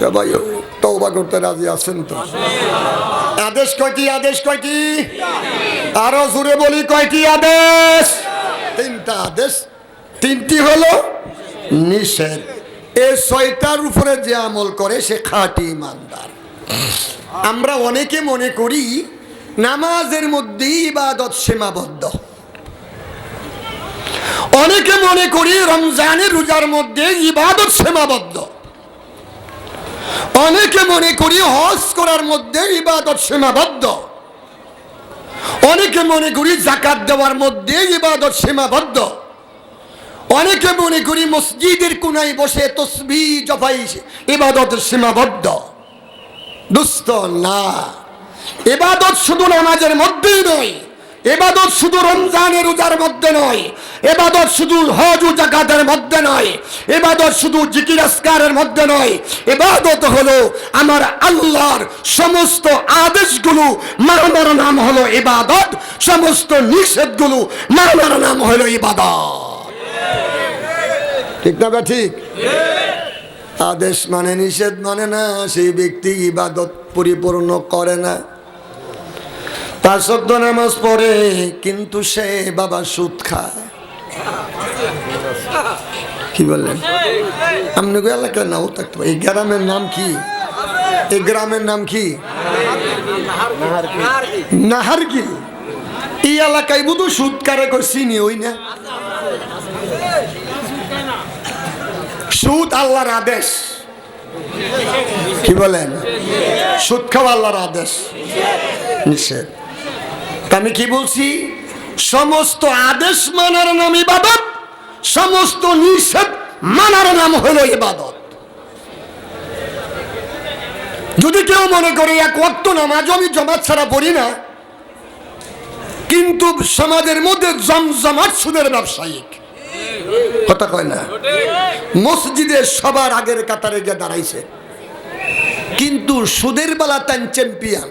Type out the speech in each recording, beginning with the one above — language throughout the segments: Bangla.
সবাই তওবা করতে রাজি আছেন তো? আদেশ কয়টি আদেশ কয়টি? আরও জোরে বলি, কয়টি আদেশ? তিনটা আদেশ। তিনটি হলো নিষেধ। এই ছয়টার উপরে যে আমল করে, সে খাঁটি ইমানদার। আমরা অনেকে মনে করি নামাজের মধ্যেই ইবাদত সীমাবদ্ধ। অনেকে মনে করি রমজানের রোজার মধ্যে ইবাদত সীমাবদ্ধ। অনেকে মনে করি হজ করার মধ্যে ইবাদত সীমাবদ্ধ। অনেকে মনে করি জাকাত দেওয়ার মধ্যে ইবাদত সীমাবদ্ধ। অনেকে মনে করি মসজিদের কোনায় বসে তসবি জফাই ইবাদত সীমাবদ্ধ। দুস্থ না। এবাদত শুধু নামাজের মধ্যেই নয় এবাদত শুধু রমজানের রোজার মধ্যে নয়, এবাদত শুধু হজ ও মধ্যে নয়, এবাদত শুধু জিকির আসকারের মধ্যে নয়, এবাদত হলো আমার আল্লাহর সমস্ত আদেশগুলো মানার নাম হলো এবাদত, সমস্ত নিষেধগুলো মানার নাম হলো ইবাদত ঠিক না ঠিক? আদেশ মানে নিষেধ মানে না, সেই ব্যক্তি ইবাদত পরিপূর্ণ করে না। তার শব্দ নামাজ পড়ে, কিন্তু সে বাবা সুদ খায়। কি বললেন? আপনি গো এলাকায় নাও থাকতে। এই গ্রামের নাম কি? এই গ্রামের নাম কি? নাহারগিল এই এলাকায় বুধু সুদ কারে করছি নি ওই না? সুদ আল্লাহর আদেশ। কি বলেন? সুদ খাওয়া আল্লাহর আদেশ। নিষেধ। আমি কি বলছি? সমস্ত আদেশ মানার নাম ইবাদত, সমস্ত নিষেধ মানার নাম হলো ইবাদত। যদি কেউ মনে করে, এক ওয়াক্ত নামাজ আমি জমাত ছাড়া পড়ি না, কিন্তু সমাজের মধ্যে জমজমাট সুদের ব্যবসায়িক। কথা কয় না? মসজিদে সবার আগের কাতারে গিয়ে দাঁড়াইছে। কিন্তু সুদের বেলা তাই চ্যাম্পিয়ন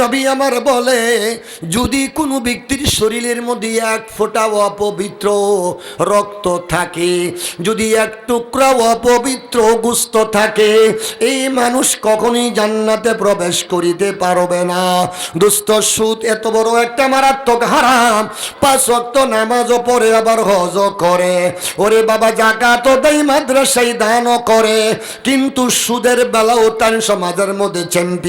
নবী আমার বলে, যদি কোনো ব্যক্তির শরীরের মধ্যে এক ফোঁটা অপবিত্র রক্ত থাকে, যদি এক টুকরা অপবিত্র গুস্ত থাকে, এই মানুষ কখনোই জান্নাতে প্রবেশ করিতে পারবে না। দুস্থ সুদ এত বড় একটা মারাত্মক হারাম, পাঁচ ওয়াক্ত নামাজও পড়ে আবার হজ করে। ওরে বাবা, জাকাত দেয় মাদ্রাসায় দানও করে, কিন্তু সুদের বেলাও তার সমাজের মধ্যে চ্যাম্পিয়ন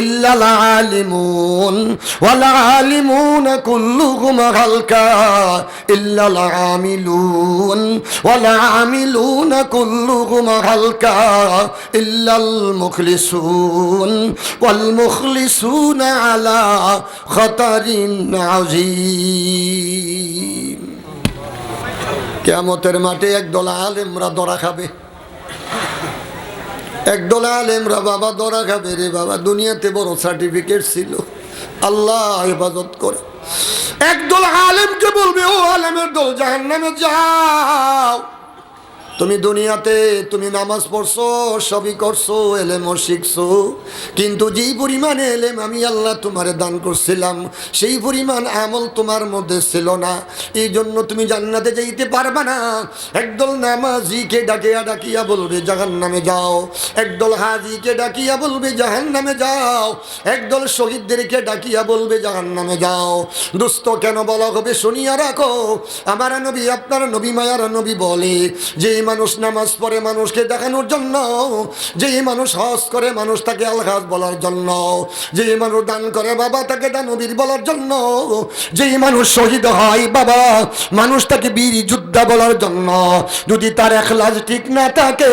ইল্লাল আলিমুন ওয়াল আলিমুন কুল্লুকুম হালকা ইল্লাল আমিলুন ওয়াল আমিলুন কুল্লুকুম হালকা ইল্লাল মুখলিসুন, ওয়াল মুখলিসুন আলা খতারিন আযীম। কেমতের মাঠে একদল আলেমরা দরা খাবে। একদল আলেমরা, বাবা, দরা খাবে রে বাবা, দুনিয়াতে বড় সার্টিফিকেট ছিল। আল্লাহ হেফাজত করে। একদল আলেমকে বলবে, ও আলেমের দল জাহান নামে যাও। তুমি দুনিয়াতে তুমি নামাজ পড়ছো, সবই করছ, এলেমও শিখছো। কিন্তু যেই পরিমাণে এলেম আমি আল্লাহ তোমারে দান করছিলাম, সেই পরিমাণ আমল তোমার মধ্যে ছিল না। এই জন্য তুমি জান্নাতে যাইতে পারবে না। একদল নামাজিকে ডাকিয়া ডাকিয়া বলবে জাহান নামে যাও। একদল হাজিকে ডাকিয়া বলবে জাহান নামে যাও। একদল শহীদদেরকে ডাকিয়া বলবে জাহান নামে যাও। দুস্থ কেন বলা হবে, শুনিয়া রাখো। আমার নবী, আপনার নবী মায়ার নবী বলে যে মানুষ নামাজ পড়ে মানুষকে দেখানোর জন্য, যেই মানুষ হজ করে মানুষ তাকে আলহাজ বলার জন্য, যেই মানুষ দান করে বাবা তাকে দানবীর বলার জন্য, যেই মানুষ শহীদ হয় বাবা মানুষ তাকে বীর যোদ্ধা বলার জন্য। যদি তার এখলাস ঠিক না থাকে,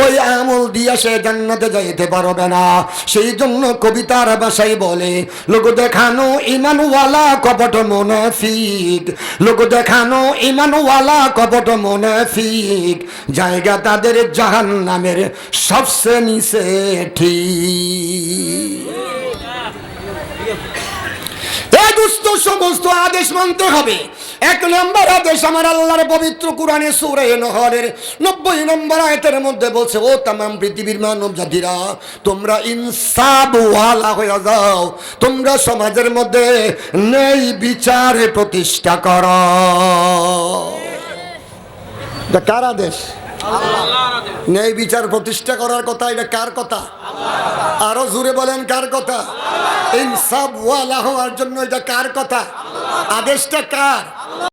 ওই আমল দিয়া সে জান্নাতে যাইতে পারবে না। সেই জন্য কবিতার ভাষায় বলে, লোক দেখানো ইমানওয়ালা কপট মুনাফিক, লোক দেখানো ইমানওয়ালা কপট মুনাফিক। জায়গা তাদের জাহান নামের সবসে নিচে ঠিক। সমস্ত আদেশ মানতে হবে। এক নম্বর আদেশ আমার আল্লাহর পবিত্র কোরআনে সূরা নহরের নব্বই নম্বর আয়তের মধ্যে বলছে, ও তামাম পৃথিবীর মানব জাতিরা তোমরা ইনসাব ওয়ালা হয়ে যাও। তোমরা সমাজের মধ্যে নেই বিচারে প্রতিষ্ঠা কর। এটা কার আদেশ? ন্যায় বিচার প্রতিষ্ঠা করার কথা, এটা কার কথা? আরও জুড়ে বলেন, কার কথা? ইনসাফ ওয়ালা হওয়ার জন্য এটা কার কথা? আদেশটা কার?